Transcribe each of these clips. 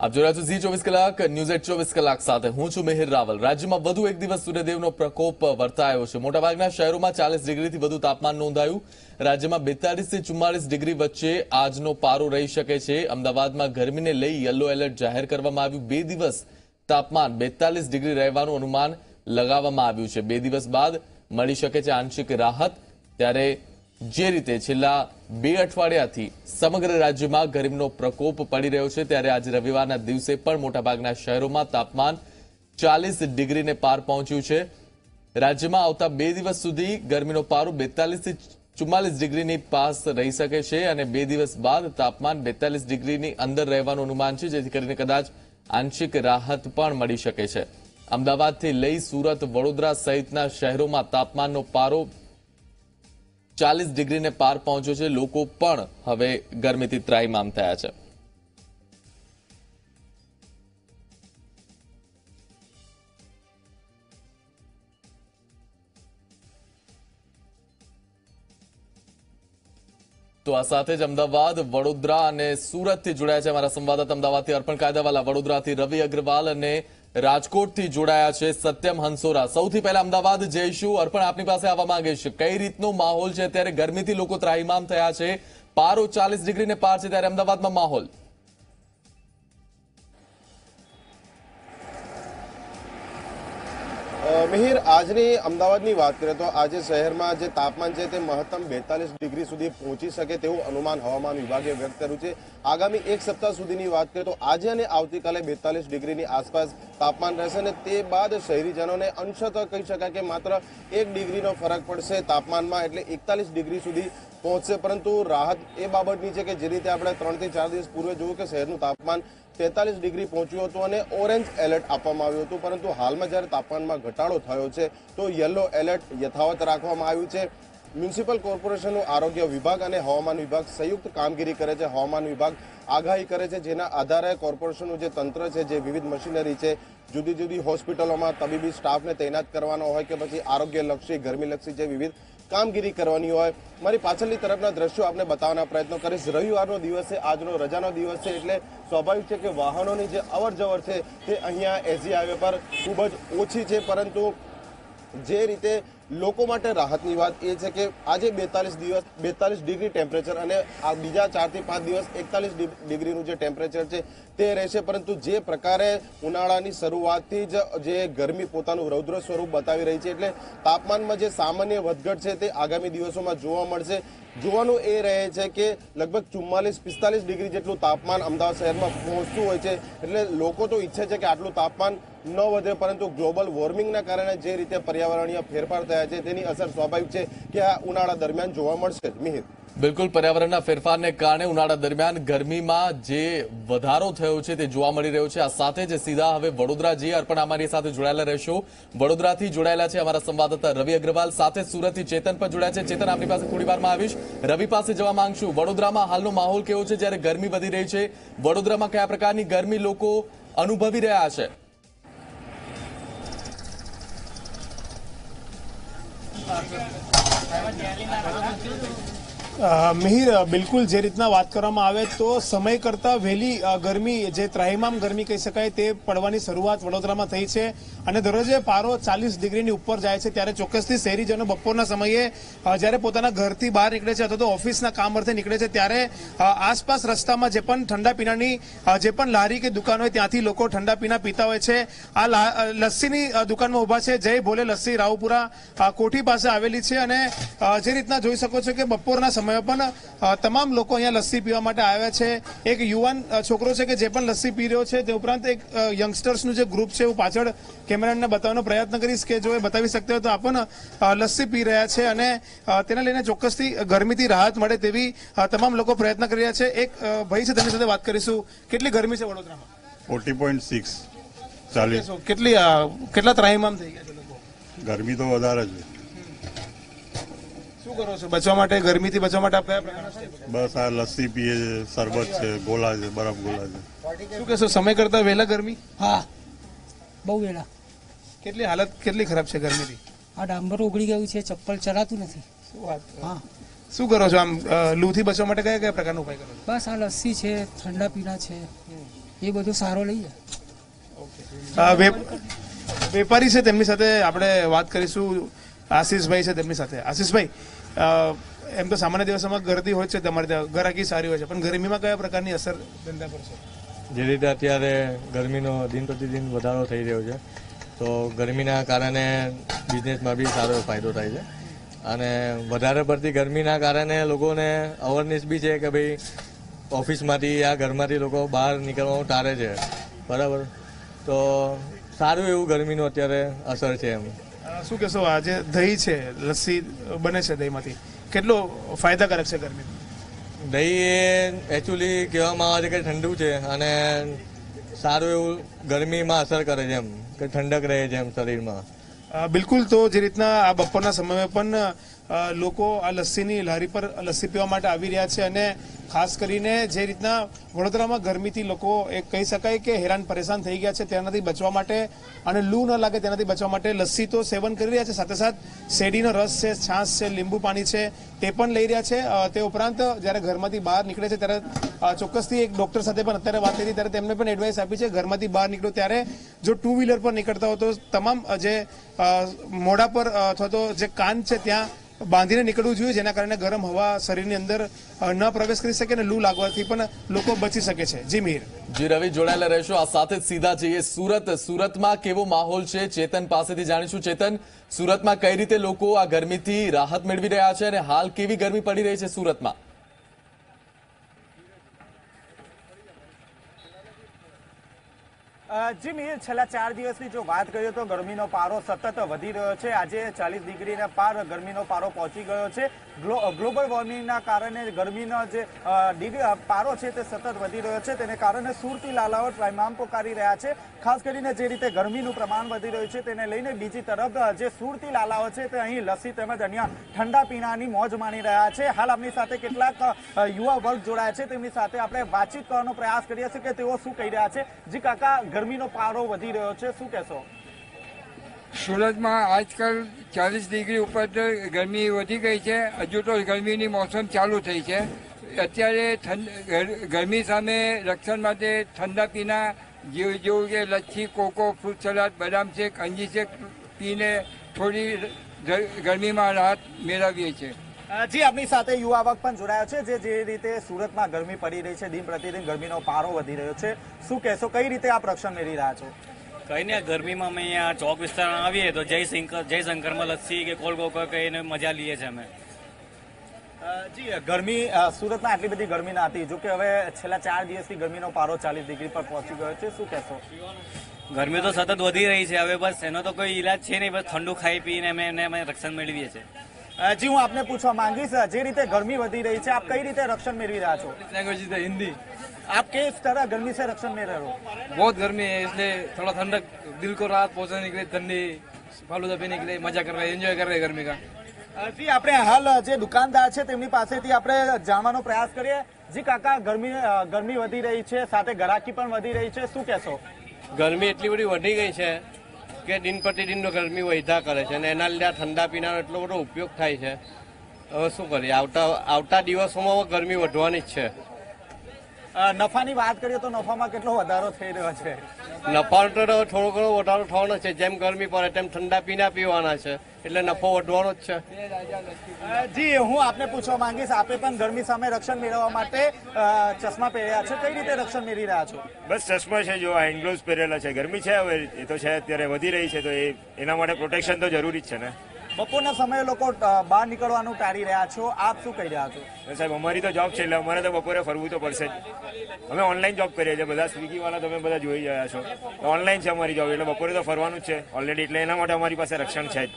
આપ છો ઝી ચોવીસ કલાક, ન્યૂઝ એટ ચોવીસ કલાક સાથે હું છું મિહિર રાવલ. રાજ્યમાં વધુ એક દિવસ સૂર્યદેવનો પ્રકોપ વર્તાયો છે. મોટાભાગના શહેરોમાં ચાલીસ ડિગ્રીથી વધુ તાપમાન નોંધાયું. રાજ્યમાં બેતાલીસથી ચુમ્માલીસ ડિગ્રી વચ્ચે આજનો પારો રહી શકે છે. અમદાવાદમાં ગરમીને લઈ યલો એલર્ટ જાહેર કરવામાં આવ્યું. બે દિવસ તાપમાન બેતાલીસ ડિગ્રી રહેવાનું અનુમાન લગાવવામાં આવ્યું છે. બે દિવસ બાદ મળી શકે છે આંશિક રાહત. ત્યારે જે રીતે છેલ્લા બે અઠવાડિયાથી સમગ્ર રાજ્યમાં ગરમીનો પ્રકોપ પડી રહ્યો છે, ત્યારે આજે રવિવારના દિવસે પણ મોટાભાગના શહેરોમાં તાપમાન ચાલીસ ડિગ્રીને પાર પહોંચ્યું છે. રાજ્યમાં આવતા બે દિવસ સુધી ગરમીનો પારો બેતાલીસથી ચુમ્માલીસ ડિગ્રીની પાસ રહી શકે છે અને બે દિવસ બાદ તાપમાન બેતાલીસ ડિગ્રીની અંદર રહેવાનું અનુમાન છે, જેથી કરીને કદાચ આંશિક રાહત પણ મળી શકે છે. અમદાવાદથી લઈ સુરત, વડોદરા સહિતના શહેરોમાં તાપમાનનો પારો ચાલીસ ડિગ્રીને પાર પહોંચ્યો છે. લોકો પણ હવે ગરમીથી ત્રાહીમામ થયા છે. તો આ સાથે જ અમદાવાદ, વડોદરા અને સુરતથી જોડાયા છે અમારા સંવાદદાતા અમદાવાદથી અર્પણ કાયદાવાલા. વડોદરાથી રવિ અગ્રવાલ અને રાજકોટથી જોડાયા છે સત્યમ હંસોરા. સૌથી પહેલા અમદાવાદ જઈશું. અર્પણ આપની પાસે આવવા માંગે છે કઈ રીતનો માહોલ છે? અત્યારે ગરમીથી લોકો ત્રાહિમામ થયા છે. પારો ચાલીસ ડિગ્રીને પાર છે, ત્યારે અમદાવાદમાં માહોલ. મિહિર, આજની અમદાવાદની વાત કરીએ તો આજે શહેરમાં જે તાપમાન છે તે મહત્તમ બેતાલીસ ડિગ્રી સુધી પહોંચી શકે તેવું અનુમાન હવામાન વિભાગે વ્યક્ત કર્યું છે. આગામી એક સપ્તાહ સુધીની વાત કરીએ તો આજે અને આવતીકાલે બેતાલીસ ડિગ્રીની આસપાસ તાપમાન રહેશે અને તે બાદ શહેરીજનોને અંશત કહી શકાય કે માત્ર એક ડિગ્રીનો ફરક પડશે તાપમાનમાં એટલે એકતાલીસ ડિગ્રી સુધી પહોંચશે. પરંતુ રાહત એ બાબતની છે કે જે રીતે આપણે ત્રણથી ચાર દિવસ પૂર્વે જોયું કે શહેરનું તાપમાન તેતાલીસ ડિગ્રી પહોંચ્યું હતું અને ઓરેન્જ એલર્ટ આપવામાં આવ્યું હતું. પરંતુ હાલમાં જ્યારે તાપમાનમાં ઘટાડો થયો છે, તો યલો એલર્ટ યથાવત રાખવામાં આવ્યું છે. મ્યુનિસિપલ કોર્પોરેશનનું આરોગ્ય વિભાગ અને હવામાન વિભાગ સંયુક્ત કામગીરી કરે છે. હવામાન વિભાગ આગાહી કરે છે, જેના આધારે કોર્પોરેશનનું જે તંત્ર છે, જે વિવિધ મશીનરી છે, જુદી જુદી હોસ્પિટલોમાં તબીબી સ્ટાફને તૈનાત કરવાનો હોય કે પછી આરોગ્યલક્ષી, ગરમીલક્ષી જે વિવિધ કામગીરી કરવાની હોય. મારી પાછળની તરફના દ્રશ્યો આપને બતાવવાના પ્રયત્નો કરીશ. રવિવારનો દિવસ છે, આજનો રજાનો દિવસ છે, એટલે સ્વાભાવિક છે કે વાહનોની જે અવર છે તે અહીંયા એસજી હાઈવે પર ખૂબ જ ઓછી છે, પરંતુ જે રીતે લોકો માટે રાહતની વાત એ છે કે આજે બેતાલીસ દિવસ, બેતાલીસ ડિગ્રી ટેમ્પરેચર અને આ બીજા ચારથી પાંચ દિવસ એકતાલીસ ડિગ્રીનું જે ટેમ્પરેચર છે તે રહેશે. પરંતુ જે પ્રકારે ઉનાળાની શરૂઆતથી જ જે ગરમી પોતાનું રૌદ્ર સ્વરૂપ બતાવી રહી છે, એટલે તાપમાનમાં જે સામાન્ય વધઘટ છે તે આગામી દિવસોમાં જોવા મળશે. જોવાનું એ રહે છે કે લગભગ ચુમ્માલીસ, પિસ્તાલીસ ડિગ્રી જેટલું તાપમાન અમદાવાદ શહેરમાં પહોંચતું હોય છે. એટલે લોકો તો ઈચ્છે છે કે આટલું તાપમાન ન વધે, પરંતુ ગ્લોબલ વોર્મિંગના કારણે જે રીતે પર્યાવરણીય ફેરફાર થયા છે, તેની અસર સ્વાભાવિક છે કે આ ઉનાળા દરમિયાન જોવા મળશે. જ મિહિર. બિલકુલ, પર્યાવરણના ફેરફારને કારણે ઉનાળા દરમિયાન ગરમીમાં જે વધારો થયો છે, તે જોવા મળી રહ્યો છે. આ સાથે જ સીધા હવે વડોદરા જઈએ અર્પણ અમારી સાથે જોડાયેલા રહેશો. વડોદરાથી જોડાયેલા છે અમારા સંવાદદાતા રવિ અગ્રવાલ, સાથે સુરતથી ચેતન પણ જોડાયા છે. ચેતન, આપણી પાસે થોડી વારમાં આવીશ. રવિ પાસે જવા માંગશું. વડોદરામાં હાલનો માહોલ કેવો છે? જ્યારે ગરમી વધી રહી છે, વડોદરામાં કયા પ્રકારની ગરમી લોકો અનુભવી રહ્યા છે? અ, મિહિર બિલકુલ જે રીતના વાત કરવામાં આવે તો સમય કરતાં વહેલી ગરમી, જે ત્રાહિમામ ગરમી કહી શકાય, તે પડવાની શરૂઆત વડોદરામાં થઈ છે. અને દરરોજે પારો ચાલીસ ડિગ્રીની ઉપર જાય છે, ત્યારે ચોક્કસથી શહેરીજનો બપોરના સમયે જ્યારે પોતાના ઘરથી બહાર નીકળે છે અથવા તો ઓફિસના કામ અર્થે નીકળે છે, ત્યારે આસપાસ રસ્તામાં જે પણ ઠંડા પીણાની જે પણ લારી કે દુકાન હોય ત્યાંથી લોકો ઠંડા પીણા પીતા હોય છે. આ લસ્સીની દુકાનમાં ઊભા છે. જય ભોલે લસ્સી રાવપુરા કોઠી પાસે આવેલી છે અને જે રીતના જોઈ શકો છો કે બપોરના સમયે પણ તમામ લોકો અહીંયા લસ્સી પીવા માટે આવ્યા છે. એક યુવાન છોકરો છે કે જે પણ લસ્સી પી રહ્યો છે તે ઉપરાંત એક યંગસ્ટર્સનું જે ગ્રુપ છે હું પાછળ કેમેરાને બતાવવાનો પ્રયત્ન કરીશ કે જો એ બતાવી શકતા હોય તો આપણને લસ્સી પી રહ્યા છે અને તેને લઈને ચોક્કસથી ગરમીથી રાહત મળે તેવી તમામ લોકો પ્રયત્ન કરી રહ્યા છે. એક ભાઈ છે તેની સાથે વાત કરીશું. કેટલી ગરમી છે વડોદરામાં? ફોર્ટી પોઈન્ટ સિક્સ ચાલીસ. કેટલી કેટલા ત્રાહીમામ થઈ ગયા છે ગરમી તો વધારે છે. શું કરો છો? બચવા માટે ગરમીથી બચવા માટે આપ કયા પ્રકારના બસ આ લસ્સી પીએ છે શરબત છે ગોલા છે બરફ ગોલા છે. શું કહેશો સમય કરતા વહેલા ગરમી? હા. બહુ વેળા કેટલી હાલત કેટલી ખરાબ છે ગરમીથી? આ ડાંબર ઉગડી ગયું છે ચપ્પલ ચલાતું નથી. શું વાત હા. શું કરો છો આમ લૂથી બચવા માટે કયા કયા પ્રકારનો ઉપાય કરો બસ આ લસ્સી છે ઠંડા પીણા છે એ બધો સારો લઈ જાય વેપારી છે તેમની સાથે આપણે વાત કરીશું. આશીષભાઈ છે તેમની સાથે. આશીષભાઈ એમ તો સામાન્ય દિવસોમાં ગરદી હોય છે તમારે ત્યાં. ગરાકી સારી હોય છે. પણ ગરમીમાં કયા પ્રકારની અસર ધંધા પર છે? જે રીતે અત્યારે ગરમીનો દિન પ્રતિદિન વધારો થઈ રહ્યો છે, તો ગરમીના કારણે બિઝનેસમાં બી સારો ફાયદો થાય છે. અને વધારે પડતી ગરમીના કારણે લોકોને અવેરનેસ બી છે કે ભાઈ ઓફિસમાંથી યા ઘરમાંથી લોકો બહાર નીકળવાનું ટાળે છે. બરાબર? તો સારું એવું ગરમીનું અત્યારે અસર છે એમ. શું કહેશો આજે દહીં છે લસ્સી બને છે દહીંમાંથી. કેટલો ફાયદાકારક છે ગરમી? દહીં એ એકચ્યુઅલી કહેવામાં આવે છે કે ઠંડુ છે અને સારું એવું ગરમીમાં અસર કરે છે એમ કે ઠંડક રહે છે એમ શરીરમાં. બિલકુલ તો જે રીતના આ બપોરના સમયમાં પણ લોકો આ લસ્સીની લારી પર લસ્સી પીવા માટે આવી રહ્યા છે અને ખાસ કરીને જે રીતના વડોદરામાં ગરમીથી લોકો એ કહી શકાય કે હેરાન પરેશાન થઈ ગયા છે, તેનાથી બચવા માટે અને લૂ ન લાગે તેનાથી બચવા માટે લસ્સી તો સેવન કરી રહ્યા છે. સાથે સાથે શેરડીનો રસ છે, છાશ છે, લીંબુ પાણી છે, તે પણ લઈ રહ્યા છે. તે ઉપરાંત જ્યારે ઘરમાંથી બહાર નીકળે છે ત્યારે ચોક્કસથી એક ડોક્ટર સાથે પણ અત્યારે વાત કરી ત્યારે તેમને પણ એડવાઇસ આપી છે, ઘરમાંથી બહાર નીકળો ત્યારે જો ટુ વ્હીલર પર નીકળતા હો તો તમામ જે મોઢા પર અથવા તો જે કાન છે ત્યાં બાંધીને નીકળવું જોઈએ, જેના કારણે ગરમ હવા શરીરની અંદર ન પ્રવેશ કરી શકે અને લૂ લાગવાથી પણ લોકો બચી શકે છે. જી, મીર. જી, રવિ, જોડાયેલા રહેશો. આ સાથે જ સીધા જઈએ. સુરત, સુરતમાં કેવો માહોલ છે? ચેતન પાસેથી જાણીશું. ચેતન, સુરતમાં કઈ રીતે લોકો આ ગરમીથી રાહત મેળવી રહ્યા છે અને હાલ કેવી ગરમી પડી રહી છે સુરતમાં? અ, જી છેલ્લા ચાર દિવસની જો વાત કરીએ તો ગરમીનો પારો સતત વધી રહ્યો છે. આજે ચાલીસ ડિગ્રીના પાર ગરમીનો પારો પહોંચી ગયો છે. ગ્લો- ગ્લોબલ વોર્મિંગના કારણે ગરમીનો જે પારો છે તે સતત વધી રહ્યો છે. તેને કારણે સુરતી લાલાઓ ત્રાહિમામ પોકારી રહ્યા છે. ખાસ કરીને જે રીતે ગરમીનું પ્રમાણ વધી રહ્યું છે તેને લઈને બીજી તરફ જે સુરતી લાલાઓ છે તે અહીં લસ્સી તેમજ અન્ય ઠંડા પીણાની મોજ માણી રહ્યા છે. હાલ આપણી સાથે કેટલાક યુવા વર્ગ જોડાયા છે. તેમની સાથે આપણે વાતચીત કરવાનો પ્રયાસ કરીએ છીએ કે તેઓ શું કહી રહ્યા છે. જી કાકા ગરમીનો પારો વધી રહ્યો છે. શું કહેશો? સુરતમાં આજકાલ ચાલીસ ડિગ્રી ઉપર ગરમી વધી ગઈ છે. હજુ તો ગરમીની મોસમ ચાલુ થઈ છે. અત્યારે ગરમી સામે રક્ષણ માટે ઠંડા પીના જેવું કે લચ્છી, કોકો, ફ્રૂટ સલાડ, બદામ શેક અંજી શેક પીને થોડી ગરમીમાં રાહત મેળવીએ છીએ. જી આપણી સાથે યુવા વર્ગ પણ જોડાયો છે જે જે રીતે સુરતમાં ગરમી પડી રહી છે દિન પ્રતિદિન ગરમીનો પારો વધી રહ્યો છે. શું કહેશો કઈ રીતે આપ રક્ષણ મેળવી રહ્યા છો? કઈ ને ગરમીમાં અમે અહીંયા ચોક વિસ્તારમાં આવીએ તો જય શંકર જય શંકરમાં લસ્સી કે કોલગોકો કહીને મજા લઈએ છીએ અમે. જી ગરમી સુરતમાં આટલી બધી ગરમી ના હતી. જો કે હવે છેલ્લા ચાર દિવસથી ગરમીનો પારો ચાલીસ ડિગ્રી પર પહોંચી ગયો છે. શું કહેશો? ગરમી તો સતત વધી રહી છે. હવે બસ એનો તો કોઈ ઈલાજ છે નહીં બસ ઠંડુ ખાઈ પીને અમે એને અમે રક્ષણ મેળવીએ છીએ. જી હું આપને પૂછવા માંગીશ અ, જે રીતે ગરમી વધી રહી છે આપ કઈ રીતે રક્ષણ મેળવી રહ્યા છો लैंग्वेज इधर हिंदी આપ किस तरह गर्मी से रक्षण में रहो बहुत गर्मी है इसलिए थोड़ा ठंडक दिल को राहत पहुंचाने के लिए ठंडी फालूदा पीने के लिए मजा कर रहे हैं एंजॉय कर रहे हैं गर्मी का અ, જી આપણે હાલ જે દુકાનદાર છે તેમની પાસેથી આપણે જાણવાનો પ્રયાસ કરીએ જી કાકા ગરમી અ, ગરમી વધી રહી છે સાથે ગરાકી પણ વધી રહી છે શું કહેશો ગરમી એટલી બધી વધી ગઈ છે કે દિન પ્રતિદિનનો ગરમી વધ્યા કરે છે અને એના લીધે ઠંડા પીણાનો એટલો બધો ઉપયોગ થાય છે. હવે શું કરીએ? આવતા આવતા દિવસોમાં ગરમી વધવાની જ છે. નફાની વાત કરીએ તો નફામાં કેટલો વધારો થઈ રહ્યો છે? નફાનો તો થોડો ઘણો વધારો થવાનો છે. જેમ ગરમી પડે તેમ ઠંડા પીના પીવાના છે. એટલે નફો વધવાનો જ છે. જી હું આપને પૂછવા માંગીશ આપે પણ ગરમી સામે રક્ષણ મેળવવા માટે ચશ્મા પહેર્યા છે? કઈ રીતે રક્ષણ મેળવી રહ્યા છો? બસ ચશ્મા છે જો આ હેન્ડ પહેરેલા છે. ગરમી છે હવે એ તો છે અત્યારે વધી રહી છે તો એ એના માટે પ્રોટેક્શન તો જરૂરી જ છે ને. બપોરના સમયે લોકો બહાર નીકળવાનું ટાળી રહ્યા છો. આપ શું કહી રહ્યા છો? સાહેબ, અમારી તો જોબ છે એટલે અમારે તો બપોરે ફરવું તો પડશે જ. અમે ઓનલાઈન જોબ કરીએ છીએ. બધા સ્વિગી વાળા તમે બધા જોઈ રહ્યા છો. ઓનલાઈન છે અમારી જોબ એટલે બપોરે તો ફરવાનું છે. ઓલરેડી એટલે એના માટે અમારી પાસે રક્ષણ છે જ.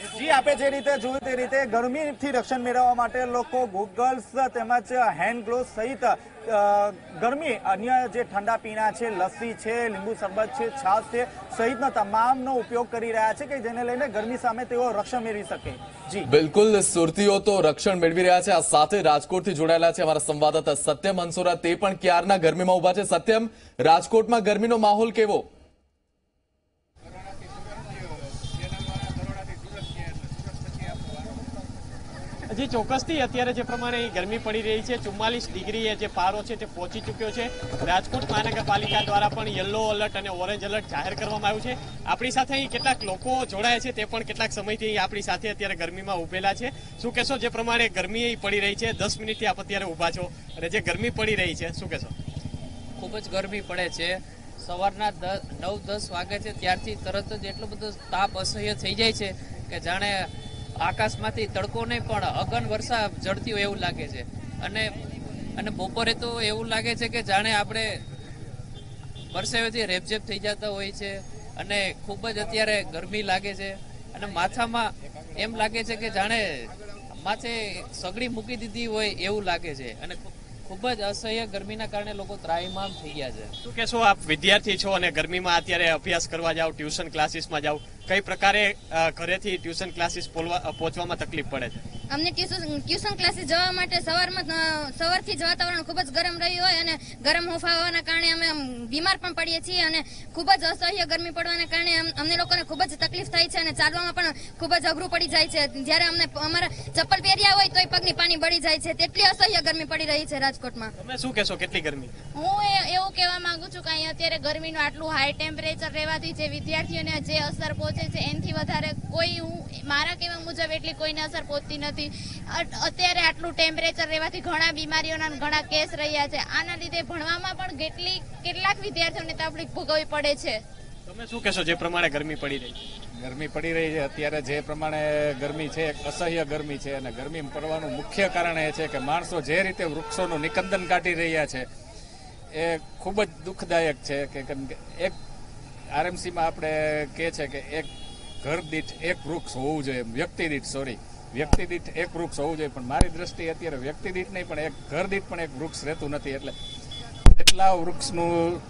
જી, આપે જે રીતે જોયું તે રીતે ગરમીથી રક્ષણ મેળવવા માટે લોકો ગોગલ્સ તેમજ હેન્ડ ગ્લોવ્સ સહિત ગરમી, અન્ય જે ઠંડા પીણા છે, લસ્સી છે, લીંબુ શરબત છે, છાશ છે, સહિતના તમામનો ઉપયોગ કરી રહ્યા છે કે જેને લઈને ગરમી સામે તેઓ રક્ષણ મેળવી શકે. જી. બિલકુલ, સુરતીઓ તો રક્ષણ મેળવી રહ્યા છે. આ સાથે રાજકોટથી જોડાયેલા છે અમારા સંવાદદાતા સત્યમ અંસોરા. તે પણ ક્યારના ગરમીમાં ઊભા છે? સત્યમ, રાજકોટમાં ગરમીનો માહોલ કેવો? જે ચોક્કસથી અત્યારે જે પ્રમાણે ગરમી પડી રહી છે, ચુમ્માલીસ ડિગ્રી જે પારો છે તે પહોંચી ચૂક્યો છે. રાજકોટ મહાનગરપાલિકા દ્વારા પણ યલો એલર્ટ અને ઓરેન્જ એલર્ટ જાહેર કરવામાં આવ્યું છે. આપણી સાથે અહીં કેટલાક લોકો જોડાયા છે તે પણ કેટલાક સમયથી આપણી સાથે અત્યારે ગરમીમાં ઉભેલા છે. શું કહેશો જે પ્રમાણે ગરમી પડી રહી છે? દસ મિનિટથી આપ અત્યારે ઊભા છો અને જે ગરમી પડી રહી છે, શું કહેશો? ખૂબ જ ગરમી પડે છે. સવારના નવ દસ વાગે છે ત્યારથી તરત જ એટલો બધો તાપ અસહ્ય થઈ જાય છે કે જાણે આકાશમાંથી તડકો નહીં પણ અગન વર્ષા જડતી હોય એવું લાગે છે. અને અને બપોરે તો એવું લાગે છે કે જાણે આપણે પરસેવેથી રેપઝેપ થઈ જતા હોય છે અને ખૂબ જ અત્યારે ગરમી લાગે છે. અને માથામાં એમ લાગે છે કે જાણે માથે સગડી મૂકી દીધી હોય એવું લાગે છે. અને ખૂબ- જ અસહ્ય ગરમીના કારણે લોકો ત્રાહિમામ થઈ ગયા છે. શું કહેશો આપ વિદ્યાર્થી છો અને ગરમીમાં અત્યારે અભ્યાસ કરવા જાઓ, ટ્યુશન ક્લાસીસમાં જાઓ, કઈ પ્રકારે ઘરેથી ટ્યુશન ક્લાસીસ પહોંચવામાં તકલીફ પડે છે? અમને ટ્યુશન ટ્યુશન ક્લાસીસ જવા માટે સવારમાં સવારથી જ વાતાવરણ ખૂબ જ ગરમ રહ્યું હોય અને ગરમ હોફા હોવાના કારણે અમે બીમાર પણ પડીએ છીએ અને ખૂબ જ અસહ્ય ગરમી પડવાના કારણે અમને લોકોને ખૂબ જ તકલીફ થાય છે અને ચાલવામાં પણ ખૂબ જ અઘરું પડી જાય છે. જ્યારે અમને અમારા ચપ્પલ પહેર્યા હોય તોય પગની પાણી બળી જાય છે. તેટલી અસહ્ય ગરમી પડી રહી છે રાજકોટમાં. તમે શું કહેશો કેટલી ગરમી? હું એવું કહેવા માંગુ છું કે અહીં અત્યારે ગરમીનું આટલું હાઈ ટેમ્પરેચર રહેવાથી જે વિદ્યાર્થીઓને જે અસર પહોંચે છે એનાથી વધારે કોઈ હું મારા કહેવા મુજબ એટલી કોઈને અસર પહોંચતી નથી. અ- અત્યારે આટલું ટેમ્પરેચર રહેવાથી ઘણા બીમારીઓના ઘણા કેસ રહ્યા છે. આના લીધે ભણવામાં પણ કેટલી કેટલાક વિદ્યાર્થીઓને તકલીફ ભોગવવી પડે છે. તમે શું કહેશો જે પ્રમાણે ગરમી પડી રહી? છે ગરમી પડી રહી છે. અત્યારે જે પ્રમાણે ગરમી છે અસહ્ય ગરમી છે અને ગરમી પડવાનું મુખ્ય કારણ એ છે કે માણસો જે રીતે વૃક્ષોનું નિકંદન કાઢી રહ્યા છે એ ખૂબ જ દુઃખદાયક છે કે કેમ કે એક આરએમસીમાં આપણે કહે છે કે એક ઘર દીઠ એક વૃક્ષ હોવું જોઈએ. વ્યક્તિ દીઠ સોરી વ્યક્તિ દીઠ એક વૃક્ષ હોવું જોઈએ, પણ મારી દ્રષ્ટિએ અત્યારે વ્યક્તિ દીઠ નહીં, પણ એક ઘર દીઠ પણ એક વૃક્ષ રહેતું નથી. એટલે એટલા વૃક્ષનું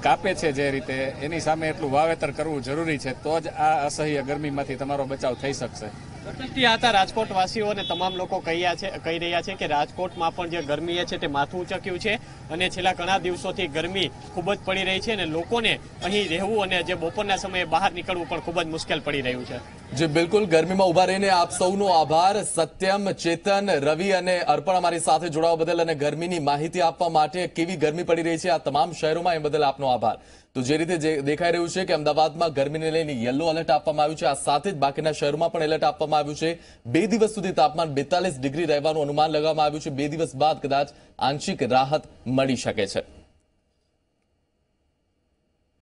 કાપે છે જે રીતે, એની સામે એટલું વાવેતર કરવું જરૂરી છે, તો જ આ અસહ્ય ગરમીમાંથી તમારો બચાવ થઈ શકશે. આ હતા રાજકોટ વાસીઓ તમામ લોકો કહ્યા છે, કહી રહ્યા છે કે રાજકોટમાં પણ જે ગરમી છે તે માથું ઉચક્યું છે અને છેલ્લા ઘણા દિવસોથી ગરમી ખૂબ જ પડી રહી છે અને લોકોને અહીં રહેવું અને જે બપોરના સમયે બહાર નીકળવું પણ ખૂબ જ મુશ્કેલ પડી રહ્યું છે. જે, બિલકુલ. ગરમીમાં ઊભા રહીને આપ સૌનો આભાર. સત્યમ, ચેતન, રવિ અને અર્પણ અમારી સાથે જોડાવા બદલ અને ગરમીની માહિતી આપવા માટે કેવી ગરમી પડી રહી છે આ તમામ શહેરોમાં એ બદલ આપનો આભાર. તો જે રીતે દેખાઈ રહ્યું છે કે અમદાવાદમાં ગરમીને લઈને યલો એલર્ટ આપવામાં આવ્યું છે. આ સાથે જ બાકીના શહેરોમાં પણ એલર્ટ આપવામાં આવ્યું છે. બે દિવસ સુધી તાપમાન બેતાલીસ ડિગ્રી રહેવાનું અનુમાન લગાવવામાં આવ્યું છે. બે દિવસ બાદ કદાચ આંશિક રાહત મળી શકે છે.